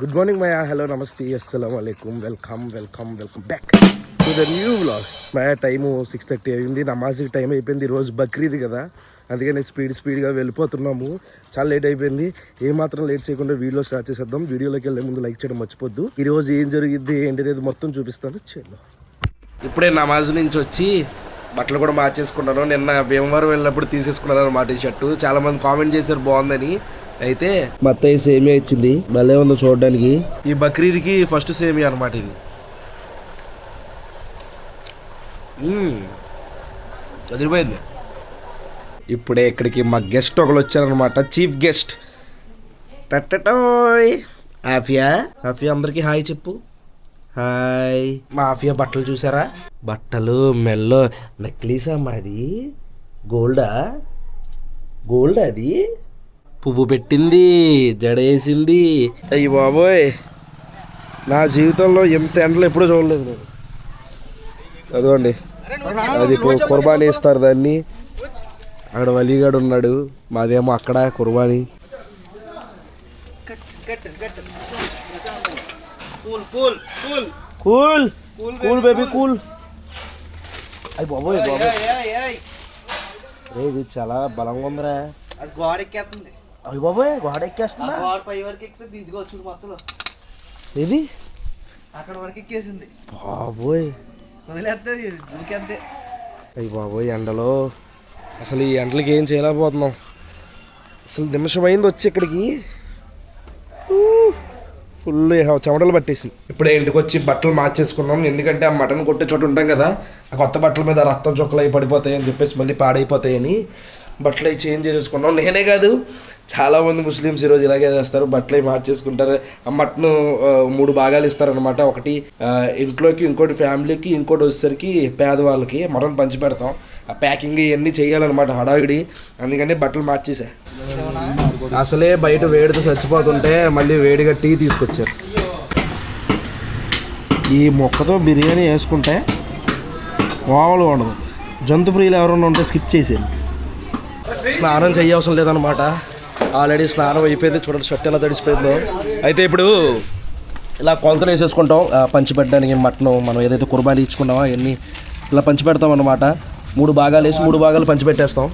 Good morning మయా hello నమస్తే అస్సలం అలైకుమ్ welcome welcome welcome back to the new vlog Maaya time six thirty అయింది. నమాజ్కి time అయిపోయింది. ఈ రోజు బక్రీద్ కదా. అందుకని స్పీడ్ స్పీడ్గా వెళ్ళిపోతున్నాము. చాలా లేట్ అయిపోయింది. ఏమాత్రం లేట్ చేయకుండా వీడియో స్టార్ట్ చేసేద్దాం. వీడియోలోకి వెళ్ళే ముందు లైక్ చేయడం మర్చిపోద్దు. ఈ రోజు ఏం జరిగింది ఏంటి అనేది మొత్తం చూపిస్తాను. చెల్లో ఇప్పుడే నమాజ్ నుంచి వచ్చి బట్టలు కూడా మార్చేసుకున్నాను. నిన్న భీమవరం వెళ్ళినప్పుడు తీసేసుకున్నాను అనమాట ఈ షర్టు. చాలామంది కామెంట్ చేశారు బాగుందని. అయితే మా అత్తయ్య సేమియా ఇచ్చింది. భలే ఉందో చూడడానికి. ఈ బక్రీద్కి ఫస్ట్ సేమియా అనమాట ఇది. మ్మ్. అదిరిపోయింది. ఇప్పుడే ఇక్కడికి మా గెస్ట్ ఒకరు వచ్చారనమాట చీఫ్ గెస్ట్. టట్టటోయ్. ఆఫియా? ఆఫియా అందరికీ హాయ్ చెప్పు. హాయ్. మాఫియా బట్టలు చూసారా? బట్టలు మెల్లో. నెక్లీసా మాది? గోల్డా? గోల్డ్ అది? పువ్వు పెట్టింది జడేసింది. అయ్యి బాబోయ్ నా జీవితంలో ఎంత ఎండలు ఎప్పుడూ చూడలేదు నేను. అదిగోండి. అది కుర్బానీ ఇస్తారు దాన్ని. అక్కడ వలీగాడు ఉన్నాడు మాదేమో అక్కడ కుర్బానీ. Cool cool baby cool. అయ్యి బాబోయ్ బాబోయ్. ఇది చాలా బలంగా ఉందిరా. అది గోడ అయ్యి బాబోయ్ గోడ ఎక్కేస్తుందా గోడ పై వరకు ఎక్కితే దిద్దుగా చూడు మచ్చలు. ఇది అక్కడ వరకు ఎక్కేసింది. బాబోయ్. వదిలేస్తే అయ్యి బాబోయ్ ఎండలో అసలు ఈ ఎండలకి ఏం చేయలేకపోతున్నాం. అసలు నిమిషం అయింది వచ్చి ఇక్కడికి. ఫుల్ చెమటలు పట్టేసింది. ఇప్పుడే ఇంటికి వచ్చి బట్టలు మార్చేసుకున్నాం. ఎందుకంటే ఆ మటన్ కొట్టే చోట ఉంటాం కదా ఆ కొత్త బట్టల మీద రక్తం చుక్కలు అవి పడిపోతాయి అని చెప్పేసి మళ్ళీ పాడైపోతాయని. బట్టలు అవి చేంజ్ చేసుకున్నాం. నేనే కాదు చాలామంది ముస్లిమ్స్ ఈరోజు ఇలాగే చేస్తారు. బట్టలు అవి మార్చేసుకుంటారు. ఆ మటన్ మూడు భాగాలు ఇస్తారనమాట ఒకటి ఇంట్లోకి ఇంకోటి ఫ్యామిలీకి ఇంకోటి వచ్చేసరికి పేదవాళ్ళకి. మటన్ పంచి పెడతాం. ఆ ప్యాకింగ్ ఇవన్నీ చేయాలన్నమాట హడావిడి. అందుకని బట్టలు మార్చేసా. అసలే బయట వేడితో చచ్చిపోతుంటే మళ్ళీ వేడిగా టీ తీసుకొచ్చారు. ఈ మొక్కతో బిర్యానీ వేసుకుంటే మామూలుగా ఉండదు జంతు ప్రియులు ఎవరైనా ఉంటే స్కిప్ చేసేది స్నానం చేయవసరం లేదనమాట ఆల్రెడీ స్నానం అయిపోయింది. చూడండి షర్ట్ ఎలా తడిసిపోయిందో. అయితే ఇప్పుడు ఇలా కొలతలు వేసేసుకుంటాం. ఆ, పంచి మటన్ మనం ఏదైతే కుర్బానీ ఇచ్చుకున్నామో అవన్నీ ఇలా పంచిపెడతాం అనమాట మూడు భాగాలు వేసి మూడు భాగాలు పంచిపెట్టేస్తాం.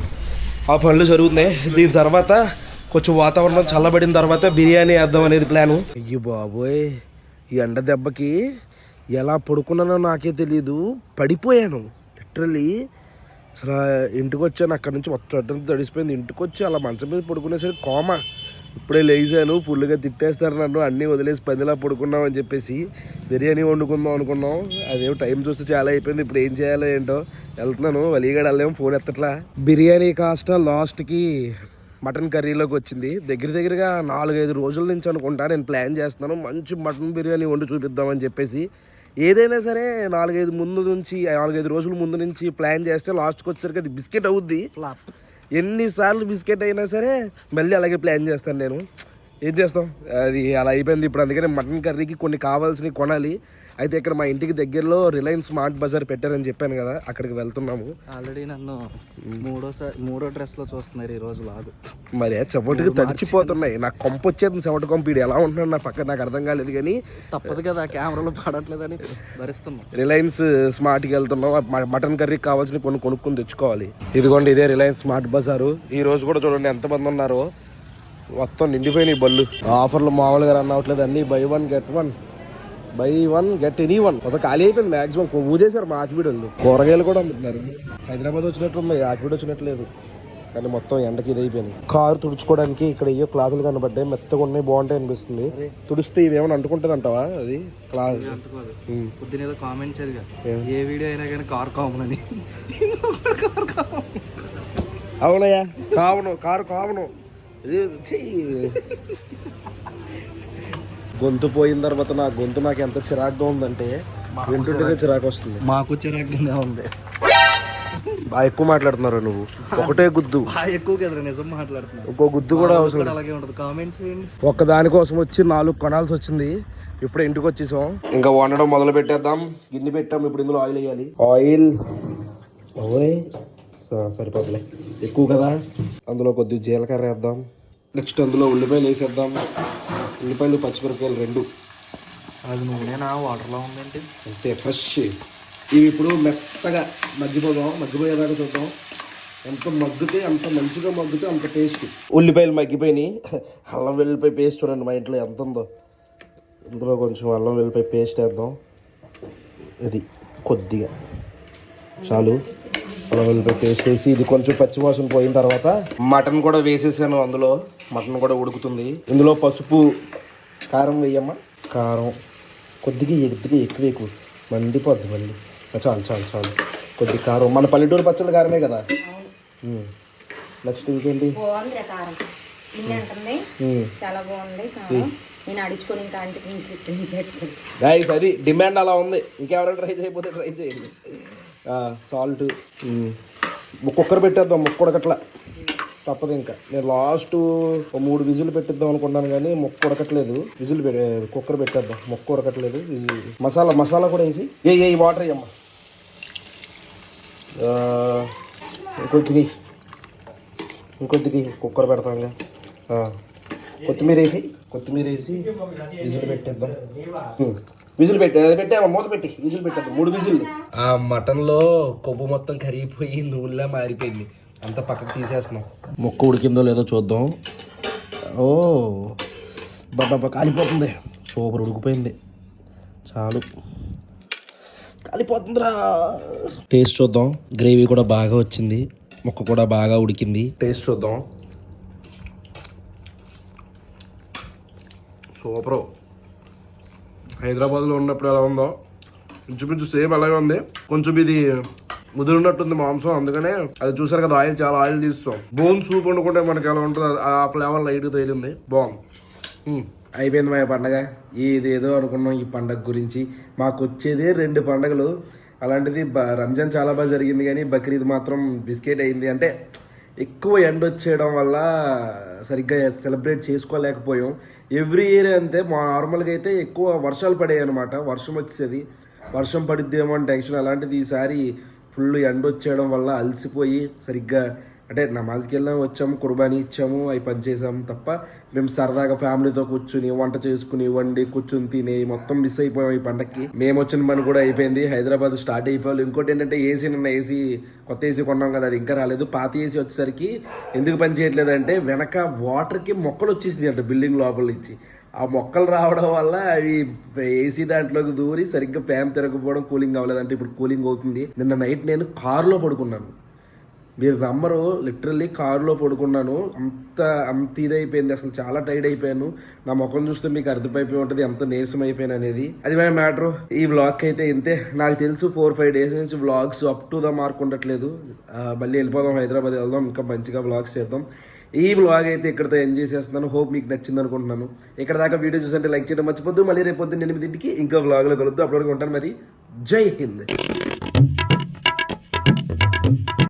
ఆ పనులు జరుగుతున్నాయి. దీని తర్వాత కొంచెం వాతావరణం చల్లబడిన తర్వాత బిర్యానీ వేద్దాం అనేది ప్లాను. అయ్యి బాబోయ్ ఈ ఎండ దెబ్బకి ఎలా పడుకున్నానో నాకే తెలియదు పడిపోయాను లిటరలీ అసలు ఇంటికి వచ్చాను అక్కడ నుంచి మొత్తం అడ్డంతా తడిసిపోయింది. ఇంటికి వచ్చి అలా మంచం మీద పడుకునేసరికి కోమ. ఇప్పుడే లేచాను ఫుల్గా తిట్టేస్తారు నన్ను అన్నీ వదిలేసి పందిలా పడుకున్నాం అని చెప్పేసి బిర్యానీ వండుకుందాం అనుకున్నాం. అదేమో టైం చూస్తే చాలా అయిపోయింది ఇప్పుడు ఏం చేయాలో ఏంటో. వెళ్తున్నాను వలీగాడు వెళ్ళేమో ఫోన్ ఎత్తట్లా. బిర్యానీ కాస్త లాస్ట్కి మటన్ కర్రీలోకి వచ్చింది. దగ్గర దగ్గరగా నాలుగైదు రోజుల నుంచి అనుకుంటా నేను ప్లాన్ చేస్తున్నాను మంచి మటన్ బిర్యానీ వండి చూపిద్దామని చెప్పేసి ఏదైనా సరే నాలుగైదు ముందు నుంచి నాలుగైదు రోజుల ముందు నుంచి ప్లాన్ చేస్తే లాస్ట్కి వచ్చేసరికి అది బిస్కెట్ అవుద్ది. ఎన్నిసార్లు బిస్కెట్ అయినా సరే మళ్ళీ అలాగే ప్లాన్ చేస్తాను నేను. ఏం చేస్తాం? అది అలా అయిపోయింది ఇప్పుడు. అందుకని మటన్ కర్రీకి కొన్ని కావాల్సినవి కొనాలి. అయితే ఇక్కడ మా ఇంటికి దగ్గరలో రిలయన్స్ స్మార్ట్ బజార్ పెట్టారని చెప్పాను కదా అక్కడికి వెళ్తున్నాము. ఆల్రెడీ నన్ను మూడోసారి మూడో డ్రెస్లో చూస్తున్నారు ఈ రోజు లాగు. మరి చెమటకి తడిచిపోతున్నాయి. నాకు కొంప వచ్చేది చెమట కొంప. ఈడు ఎలా ఉంటున్నాడు నా పక్కన నాకు అర్థం కాలేదు కానీ తప్పదు కదా కెమెరాలో పడట్లేదని భరిస్తున్నాం. రిలయన్స్ స్మార్ట్కి వెళ్తున్నాం. మటన్ కర్రీకి కావాల్సిన కొన్ని కొనుక్కొని తెచ్చుకోవాలి. ఇదిగోండి ఇదే రిలయన్స్ స్మార్ట్ బజారు. ఈ రోజు కూడా చూడండి ఎంతమంది ఉన్నారో. మొత్తం నిండిపోయినాయి బళ్ళు. ఆఫర్లు మామూలుగా రన్ అవ్వట్లేదు. అన్ని buy one get one. Buy one get any one. ఒక ఖాళీ అయిపోయింది మాక్సిమం. ఊదేశారు మా ఆకిబీడలు కూరగాయలు కూడా అమ్ముతున్నారు. హైదరాబాద్ వచ్చినట్టు ఉంది ఆకిబీడ వచ్చినట్లేదు. కానీ మొత్తం ఎండకి ఇది అయిపోయింది. కారు తుడుచుకోవడానికి ఇక్కడ ఏయో క్లాతులు కనబడ్డాయి. మెత్తగా ఉన్నాయి బాగుంటాయి అనిపిస్తుంది. తుడిస్తే ఇవి ఏమైనా అంటుకుంటుంది అంటావా అది క్లాత్. పొద్దున ఏదో కామెంట్ చదిగా. ఏం? ఏ వీడియో అయినా కానీ కార్ కామన్ అని అవునయ్యా కావను కారు కావను. గొంతు పోయిన తర్వాత నా గొంతు నాకు ఎంత చిరాకుగా ఉందంటే వింటుంటేనే చిరాకు వస్తుంది. మాకు చిరాకుగా ఉంది. బాగా ఎక్కువ మాట్లాడుతున్నారు నువ్వు. ఒకటే గుద్దు. ఎక్కువ నిజం మాట్లాడుతున్నా ఇంకో గుద్దు కూడా అవసరం అలాగే ఉంటుంది. కామెంట్ చేయండి. ఒక్క దానికోసం వచ్చి నాలుగు కొనాల్సి వచ్చింది. ఇప్పుడు ఇంటికి వచ్చేసాం. ఇంకా వండడం మొదలు పెట్టేద్దాం. గిన్నె పెట్టాం. ఇప్పుడు ఇందులో ఆయిల్ వేయాలి. ఆయిల్. ఓయ్. సరిపోతులే. ఎక్కువ కదా. అందులో కొద్దిగా జీలకర్ర వేద్దాం. నెక్స్ట్ అందులో ఉల్లిపాయలు వేసేద్దాం. ఉల్లిపాయలు పచ్చిమిరపకాయలు రెండు. అది నూనెనా? వాటర్లో ఉందంటే? అంతే ఫ్రెష్ ఇవి ఇప్పుడు మెత్తగా మగ్గిపోదాం. మగ్గిపోయేదాకా చూద్దాం. ఎంత మగ్గితే అంత మంచిగా మగ్గితే అంత టేస్ట్ ఉల్లిపాయలు మగ్గిపోయినాయి. అల్లం వెల్లిపాయ పేస్ట్ చూడండి మా ఇంట్లో ఎంత ఉందో. ఇందులో కొంచెం అల్లం వెల్లిపాయ పేస్ట్ వేద్దాం. ఇది కొద్దిగా. చాలు. అల్లం వెల్లిపాయ పేస్ట్ వేసి ఇది కొంచెం పచ్చివాసన పోయిన తర్వాత మటన్ కూడా వేసేసాను అందులో. మటన్ కూడా ఉడుకుతుంది. ఇందులో పసుపు కారం వేయమ్మా. కారం. కొద్దిగా ఎద్దుగా ఎక్కువ ఎక్కువ. మండిపోద్ది మళ్ళీ. చాలు చాలు చాలు. కొద్ది కారం. మన పల్లెటూరు పచ్చడి కారమే కదా? నెక్స్ట్ ఇంకేంటి. చాలా బాగుంది కారం. నేను అడుచుకొని ఇంకా అంచుకు గైస్ అది డిమాండ్ అలా ఉంది. ఇంకెవరైనా ట్రై చేయకపోతే ట్రై చేయండి. సాల్ట్. కుక్కర్ పెట్టేద్దాం ముక్క ఉడకట్ల. తప్పదు ఇంకా. నేను లాస్ట్ మూడు విజులు పెట్టిద్దాం అనుకున్నాను కానీ మొక్క ఉడకట్లేదు. విజులు కుక్కర్ పెట్టేద్దాం. మొక్క ఉడకట్లేదు. మసాలా మసాలా కూడా వేసి. ఏ ఏ వాటర్ వేయమ్మా. ఆ, ఇంకొద్దికి కుక్కర్ పెడతాంగా కొత్తిమీర వేసి కొత్తిమీర వేసి విజిల్ పెట్టేద్దాం. విజిల్ పెట్టి అది పెట్టామా మూత పెట్టి. విజిల్ పెట్టేద్దాం. మూడు విజిల్ ఆ మటన్లో కొవ్వు మొత్తం కరిగిపోయి నూనెలా మారిపోయింది. అంత పక్కకు తీసేస్తున్నాం. ముక్క ఉడికిందో లేదో చూద్దాం. ఓ బాబా కాలిపోతుంది. సూపర్ ఉడికిపోయింది. చాలు. కాలిపోతుందిరా. టేస్ట్ చూద్దాం. గ్రేవీ కూడా బాగా వచ్చింది. ముక్క కూడా బాగా ఉడికింది. టేస్ట్ చూద్దాం. సూపరు. హైదరాబాద్లో ఉన్నప్పుడు ఎలా ఉందో? ఇంచుమించు సేమ్ అలాగే ఉంది. కొంచెం ఇది ముదిరినట్టుంది మాంసం అందుకనే అది చూసారు కదా ఆయిల్ చాలా ఆయిల్ తీస్తాం బోన్ సూప్ వండుకుంటే మనకి ఎలా ఉంటుంది ఆ ఫ్లేవర్ లైట్ తేలింది బాగుంది. అయిపోయింది మా పండగ. ఇది ఏదో అనుకున్నాం ఈ పండగ గురించి. మాకు వచ్చేదే రెండు పండగలు. అలాంటిది రంజాన్ చాలా బాగా జరిగింది కానీ బక్రీద్ మాత్రం బిస్కెట్ అయింది. అంటే ఎక్కువ ఎండ వచ్చేయడం వల్ల సరిగ్గా సెలబ్రేట్ చేసుకోలేకపోయాం. ఎవ్రీ ఇయర్ అంతే. మా నార్మల్గా అయితే ఎక్కువ వర్షాలు పడాయి అనమాట వర్షం వచ్చేది. వర్షం పడిద్దేమో అని టెన్షన్. అలాంటిది ఈసారి ఫుల్ ఎండ వచ్చేయడం వల్ల అలసిపోయి సరిగ్గా అంటే నమాజ్కి వెళ్ళాం వచ్చాము కుర్బానీ ఇచ్చాము అవి పని చేసాము తప్ప మేము సరదాగా ఫ్యామిలీతో కూర్చుని వంట చేసుకుని వండి కూర్చుని తిని మొత్తం మిస్ అయిపోయాం ఈ పండక్కి. మేము వచ్చిన పని కూడా అయిపోయింది. హైదరాబాద్ స్టార్ట్ అయిపోవాలి ఇంకోటి ఏంటంటే ఏసీ నిన్న ఏసీ కొత్త ఏసీ కొన్నాం కదా అది ఇంకా రాలేదు. పాత ఏసీ వచ్చేసరికి ఎందుకు పని చేయట్లేదు అంటే వెనక వాటర్కి మొక్కలు వచ్చేసింది అంటే బిల్డింగ్ లోపల నుంచి. ఆ మొక్కలు రావడం వల్ల అవి ఏసీ దాంట్లోకి దూరి సరిగ్గా ఫ్యాన్ తిరగకపోవడం కూలింగ్ అవ్వలేదంటే ఇప్పుడు కూలింగ్ అవుతుంది. నిన్న నైట్ నేను కారులో పడుకున్నాను. మీరు నమ్మరు లిటరల్లీ కారులో పడుకున్నాను. అంత అంత ఇదైపోయింది. అసలు చాలా టైర్డ్ అయిపోయాను. నా ముఖం చూస్తే మీకు అర్థమైపోయి ఉంటుంది ఎంత నీరసం అయిపోయాను అనేది. అది మేము మ్యాటర్ ఈ వ్లాగ్ అయితే ఇంతే. నాకు తెలుసు ఫోర్ ఫైవ్ డేస్ నుంచి vlogs up to the mark ఉండట్లేదు. మళ్ళీ వెళ్ళిపోదాం హైదరాబాద్ వెళ్దాం ఇంకా మంచిగా వ్లాగ్స్ చేద్దాం. ఈ వ్లాగ్ అయితే ఇక్కడతో ఎంజాయ్ చేస్తున్నాను హోప్ మీకు నచ్చింది అనుకుంటున్నాను. ఇక్కడ దాకా వీడియో చూసంటే లైక్ చేయడం మర్చిపోద్దు. మళ్ళీ రేపు పొద్దున్న ఎనిమిదింటికి ఇంకా వ్లాగ్లో కలుద్దాం. అప్పటివరకు ఉంటాను మరి. జై హింద్.